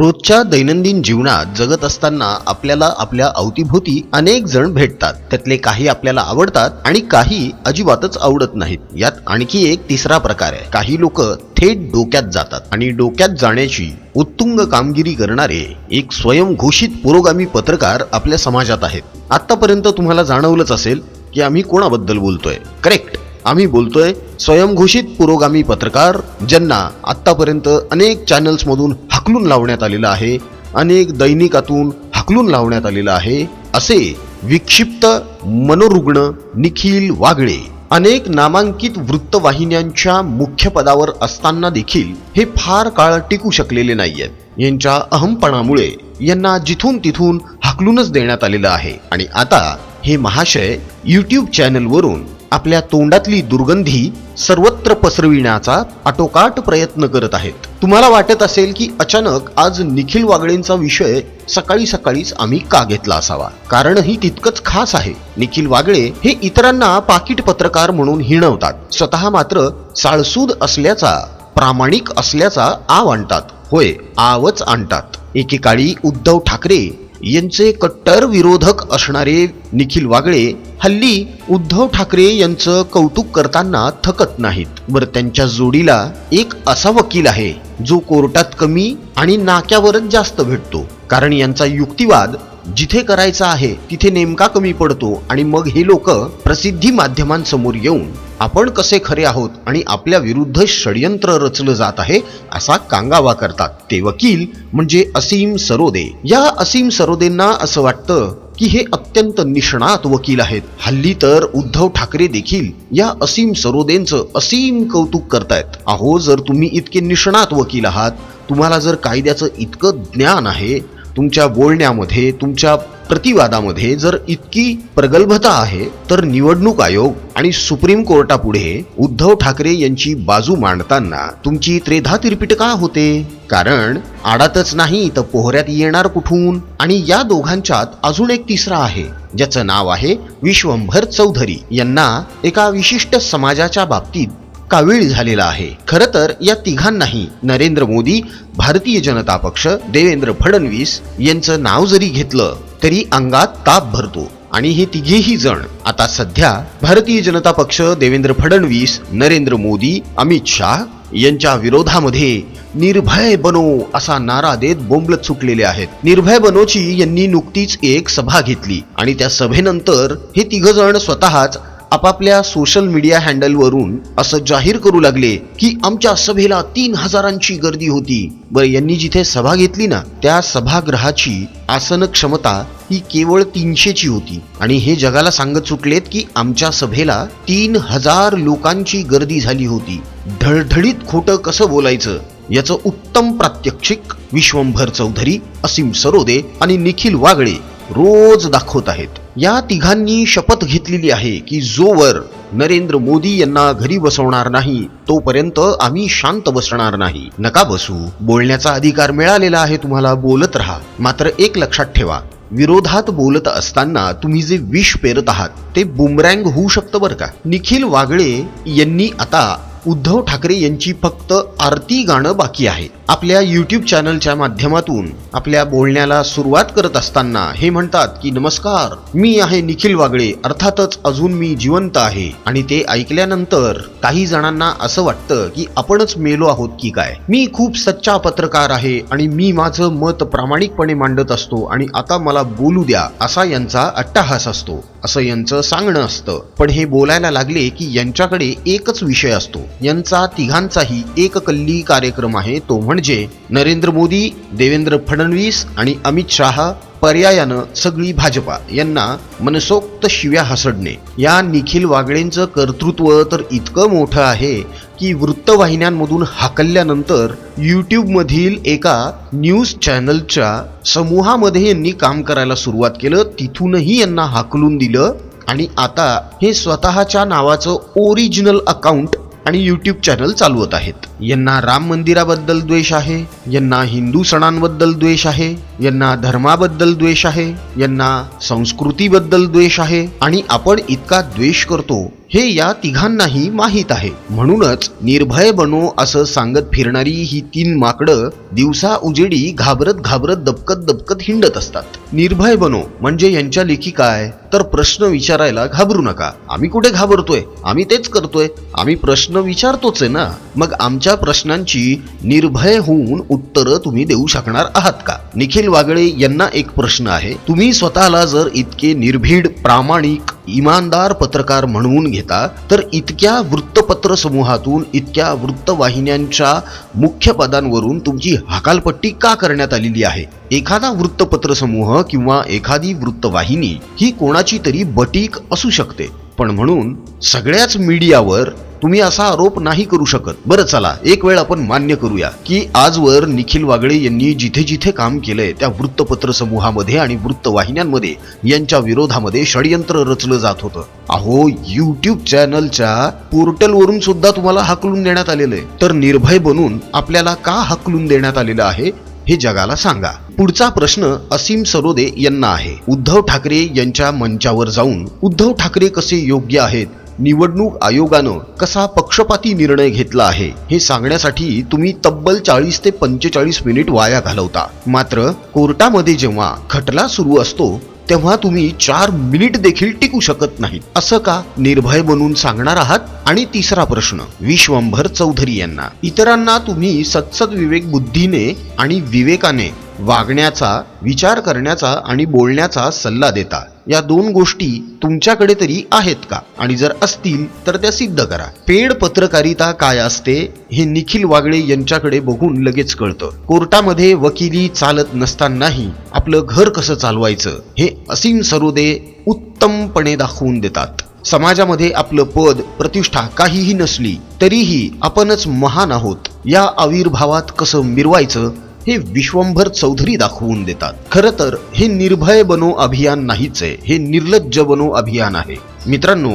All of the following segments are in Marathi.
रोजच्या दैनंदिन जीवनात जगत असताना आपल्याला आपल्या अवतीभोवती अनेक जण भेटतात. त्यातले काही आपल्याला आवडतात आणि काही अजिबातच आवडत नाहीत. यात आणखी एक तिसरा प्रकार आहे. काही लोक थेट डोक्यात जातात आणि डोक्यात जाण्याची उत्तुंग कामगिरी करणारे एक स्वयंघोषित पुरोगामी पत्रकार आपल्या समाजात आहेत. आतापर्यंत तुम्हाला जाणवलंच असेल की आम्ही कोणाबद्दल बोलतोय. करेक्ट आम्ही बोलतोय स्वयंघोषित पुरोगामी पत्रकार ज्यांना आतापर्यंत अनेक चॅनल्समधून हकलून लावण्यात आलेलं आहे अनेक दैनिकातून हकलून लावण्यात आलेलं आहे असे विक्षिप्त मनोरुग्ण निखिल वागळे. अनेक नामांकित वृत्तवाहिन्यांच्या मुख्य पदावर असताना देखील हे फार काळ टिकू शकलेले नाहीयेत. यांच्या अहमपणामुळे यांना जिथून तिथून हकलूनच देण्यात आलेलं आहे. आणि आता हे महाशय युट्यूब चॅनलवरून आपल्या तोंडातली दुर्गंधी सर्वत्र पसरविण्याचा आटोकाट प्रयत्न करत आहेत. तुम्हाला वाटत असेल की अचानक आज निखिल वागळेंचा विषय सकाळी सकाळीच आम्ही का घेतला असावा? कारणही तितकंच खास आहे. निखिल वागळे हे इतरांना पाकिट पत्रकार म्हणून हिणवतात. स्वतः मात्र साळसूद असल्याचा प्रामाणिक असल्याचा आव आणतात. होय आवच आणतात. एकेकाळी उद्धव ठाकरे यांचे कट्टर विरोधक असणारे निखिल वागळे हल्ली उद्धव ठाकरे यांचं कौतुक करताना थकत नाहीत. बरं त्यांच्या जोडीला एक असा वकील आहे जो कोर्टात कमी आणि नाक्यावरच जास्त भेटतो. कारण यांचा युक्तिवाद जिथे करायचा आहे तिथे नेमका कमी पडतो आणि मग हे लोक प्रसिद्धी माध्यमांसमोर येऊन आपण कसे खरे आहोत आणि आपल्या विरुद्ध षडयंत्र रचलं जात आहे असा कांगावा करतात. ते वकील म्हणजे असीम सरोदे. या असीम सरोदेंना असं वाटतं की हे अत्यंत निष्णात वकील आहेत. हल्ली तर उद्धव ठाकरे देखील या असीम सरोदेंचं असीम कौतुक करतायत. अहो जर तुम्ही इतके निष्णात वकील आहात तुम्हाला जर कायद्याचं इतकं ज्ञान आहे तुमच्या बोलण्यामध्ये तुमच्या प्रतिवादामध्ये जर इतकी प्रगल्भता आहे तर निवडणूक आयोग आणि सुप्रीम कोर्टापुढे उद्धव ठाकरे यांची बाजू मांडताना तुमची त्रेधा तिरपीट का होते? कारण आडातच नाही तर पोहऱ्यात येणार कुठून? आणि या दोघांच्यात अजून एक तिसरा आहे ज्याचं नाव आहे विश्वंभर चौधरी. यांना एका विशिष्ट समाजाच्या बाबतीत कावीळ झालेला आहे. खर तर या तिघांनाही नरेंद्र मोदी भारतीय जनता पक्ष देवेंद्र फडणवीस यांचं नाव जरी घेतलं तरी अंगात ताप भरतो. आणि हे तिघेही जण आता सध्या भारतीय जनता पक्ष देवेंद्र फडणवीस नरेंद्र मोदी अमित शाह यांच्या विरोधामध्ये निर्भय बनो असा नारा देत बोंबलत सुटलेले आहेत. निर्भय बनोची यांनी नुकतीच एक सभा घेतली आणि त्या सभेनंतर हे तिघ जण स्वतःच आपापल्या सोशल मीडिया हँडलवरून असं जाहीर करू लागले की आमच्या सभेला तीन हजारांची गर्दी होती. बरं यांनी जिथे सभा घेतली ना त्या सभागृहाची आसन क्षमता ही केवळ तीनशेची होती. आणि हे जगाला सांगत सुटलेत की आमच्या सभेला तीन हजार लोकांची गर्दी झाली होती. ढळढळीत खोटं कसं बोलायचं? याचं उत्तम प्रात्यक्षिक विश्वंभर चौधरी असीम सरोदे आणि निखिल वागळे रोज दाखवत आहेत. या तिघांनी शपथ घेतलेली आहे की जोवर नरेंद्र मोदी यांना घरी बसवणार नाही तोपर्यंत आम्ही शांत बसणार नाही. नका बसू. बोलण्याचा अधिकार मिळालेला आहे तुम्हाला बोलत राहा. मात्र एक लक्षात ठेवा विरोधात बोलत असताना तुम्ही जे विष पेरत आहात ते बुमरँग होऊ शकतं बरं का? निखिल वागळे यांनी आता उद्धव ठाकरे यांची फक्त आरती गाणं बाकी आहे. आपल्या यूट्यूब चॅनलच्या माध्यमातून आपल्या बोलण्याला सुरुवात करत असताना हे म्हणतात की नमस्कार मी आहे निखिल वागळे. अर्थातच अजून मी जिवंत आहे. आणि ते ऐकल्यानंतर काही जणांना असं वाटतं की आपणच मेलो आहोत की काय? मी खूप सच्चा पत्रकार आहे आणि मी माझं मत प्रामाणिकपणे मांडत असतो आणि आता मला बोलू द्या असा यांचा अट्टाहास असतो. असं यांचं सांगणं असतं. पण हे बोलायला लागले की यांच्याकडे एकच विषय असतो. यांचा तिघांचाही एक कल्ली कार्यक्रम आहे तो म्हणजे म्हणजे नरेंद्र मोदी देवेंद्र फडणवीस आणि अमित शहा पर्यायानं सगळी भाजपा यांना मनसोक्त शिव्या हसडणे. या निखिल वागळेंचं कर्तृत्व तर इतकं मोठं आहे की वृत्तवाहिन्यांमधून हाकलल्यानंतर यूट्यूबमधील एका न्यूज चॅनलच्या समूहामध्ये यांनी काम करायला सुरुवात केलं तिथूनही यांना हाकलून दिलं आणि आता हे स्वतःच्या नावाचं ओरिजिनल अकाउंट आणि यूट्यूब चॅनल चालवत आहेत. यांना राम मंदिराबद्दल द्वेष आहे यांना हिंदू सणांबद्दल द्वेष आहे यांना धर्माबद्दल द्वेष आहे यांना संस्कृतीबद्दल द्वेष आहे आणि आपण इतका द्वेष करतो हे या तिघांनाही माहीत आहे. म्हणूनच निर्भय बनो असं सांगत फिरणारी ही तीन माकडं दिवसा उजेडी घाबरत घाबरत दबकत दबकत हिंडत असतात. निर्भय बनो म्हणजे यांच्या लेखी काय? तर प्रश्न विचारायला घाबरू नका. आम्ही कुठे घाबरतोय? आम्ही तेच करतोय. आम्ही प्रश्न विचारतोच आहे ना? मग आमच्या प्रश्नांची निर्भय होऊन उत्तरं तुम्ही देऊ शकणार आहात का? निखिल वागळे यांना एक प्रश्न आहे. तुम्ही स्वतःला जर इतके निर्भीड प्रामाणिक इमानदार पत्रकार म्हणवून घेता तर इतक्या वृत्तपत्र समूहातून इतक्या वृत्तवाहिन्यांच्या मुख्य पदांवरून तुमची हकालपट्टी का करण्यात आलेली आहे? एखादा वृत्तपत्र समूह किंवा एखादी वृत्तवाहिनी ही कोणाची तरी बटीक असू शकते. पण म्हणून सगळ्याच मीडियावर तुम्ही असा आरोप नाही करू शकत. बरं चला एक वेळ आपण मान्य करूया की आजवर निखिल वागळे यांनी जिथे जिथे काम केलंय त्या वृत्तपत्र समूहामध्ये आणि वृत्तवाहिन्यांमध्ये यांच्या विरोधामध्ये षडयंत्र रचलं जात होतं. अहो युट्यूब चॅनलच्या पोर्टलवरून सुद्धा तुम्हाला हाकलून देण्यात आलेलं आहे. तर निर्भय बनून आपल्याला का हाकलून देण्यात आलेलं आहे? हे जगाला सांगा. पुढचा प्रश्न असीम सरोदे यांना आहे. उद्धव ठाकरे यांच्या मंचावर जाऊन उद्धव ठाकरे कसे योग्य आहेत? निवडणूक आयोगानं कसा पक्षपाती निर्णय घेतला आहे? हे सांगण्यासाठी तुम्ही तब्बल चाळीस ते पंचेचाळीस मिनिट वाया घालवता. मात्र कोर्टामध्ये जेव्हा खटला सुरू असतो तेव्हा तुम्ही चार मिनिट देखील टिकू शकत नाहीत असं का? निर्भय बनून सांगणार आहात? आणि तिसरा प्रश्न विश्वंभर चौधरी यांना. इतरांना तुम्ही सत्सद विवेक बुद्धीने आणि विवेकाने वागण्याचा विचार करण्याचा आणि बोलण्याचा सल्ला देता. या दोन गोष्टी तुमच्याकडे तरी आहेत का? आणि जर असतील तर त्या सिद्ध करा. पेड पत्रकारिता काय असते हे निखिल वागळे यांच्याकडे बघून लगेच कळतं. कोर्टामध्ये वकिली चालत नसतानाही आपलं घर कसं चालवायचं हे असीम सरोदे उत्तमपणे दाखवून देतात. समाजामध्ये आपलं पद प्रतिष्ठा काहीही नसली तरीही आपणच महान आहोत. या आविर्भावात कसं मिरवायचं हे विश्वंभर चौधरी दाखवून देतात. खरं तर हे निर्भय बनो अभियान नाहीच आहे हे निर्लज्ज बनो अभियान आहे. मित्रांनो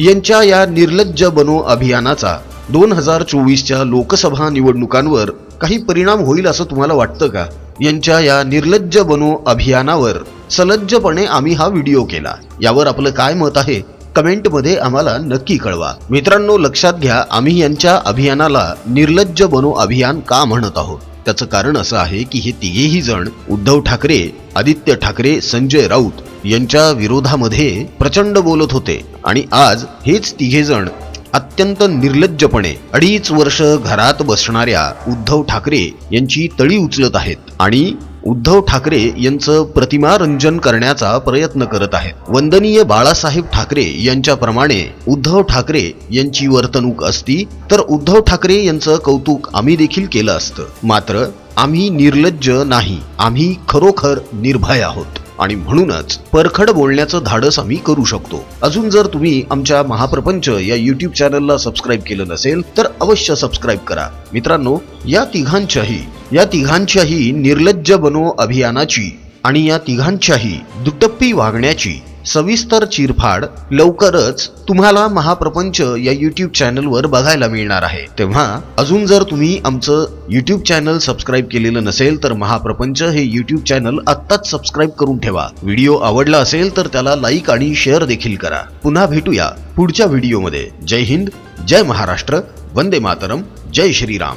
यांच्या या निर्लज्ज बनो अभियानाचा दोन हजार चोवीसच्या लोकसभा निवडणुकांवर काही परिणाम होईल असं तुम्हाला वाटतं का? यांच्या या निर्लज्ज बनो अभियानावर सलज्जपणे आम्ही हा व्हिडिओ केला. यावर आपलं काय मत आहे? कमेंटमध्ये आम्हाला नक्की कळवा. मित्रांनो लक्षात घ्या आम्ही यांच्या अभियानाला निर्लज्ज बनो अभियान का म्हणत आहोत? त्याचं कारण असं आहे की हे तिघेही जण उद्धव ठाकरे आदित्य ठाकरे संजय राऊत यांच्या विरोधामध्ये प्रचंड बोलत होते. आणि आज हेच तिघे जण अत्यंत निर्लज्जपणे अडीच वर्ष घरात बसणाऱ्या उद्धव ठाकरे यांची तळी उचलत आहेत. आणि उद्धव ठाकरे यांचं प्रतिमारंजन करण्याचा प्रयत्न करत आहेत. वंदनीय बाळासाहेब ठाकरे यांच्याप्रमाणे उद्धव ठाकरे यांची वर्तणूक असती तर उद्धव ठाकरे यांचं कौतुक आम्ही देखील केलं असतं. मात्र आम्ही निर्लज्ज नाही. आम्ही खरोखर निर्भय आहोत. आणि म्हणूनच परखड बोलण्याचं धाडस आम्ही करू शकतो. अजून जर तुम्ही आमच्या महाप्रपंच या युट्यूब चॅनलला सबस्क्राईब केलं नसेल तर अवश्य सबस्क्राईब करा. मित्रांनो या तिघांच्याही या तिघांच्याही निर्लज्ज बनो अभियानाची आणि या तिघांच्याही दुटप्पी वागण्याची सविस्तर चिरफाड लवकरच तुम्हाला महाप्रपंच या यूट्यूब चॅनलवर बघायला मिळणार आहे. तेव्हा अजून जर तुम्ही आमचं यूट्यूब चॅनल सबस्क्राईब केलेलं नसेल तर महाप्रपंच हे यूट्यूब चॅनल आत्ताच सबस्क्राईब करून ठेवा. व्हिडिओ आवडला असेल तर त्याला लाईक आणि शेअर देखील करा. पुन्हा भेटूया पुढच्या व्हिडिओमध्ये जय हिंद जय महाराष्ट्र वंदे मातरम जय श्रीराम.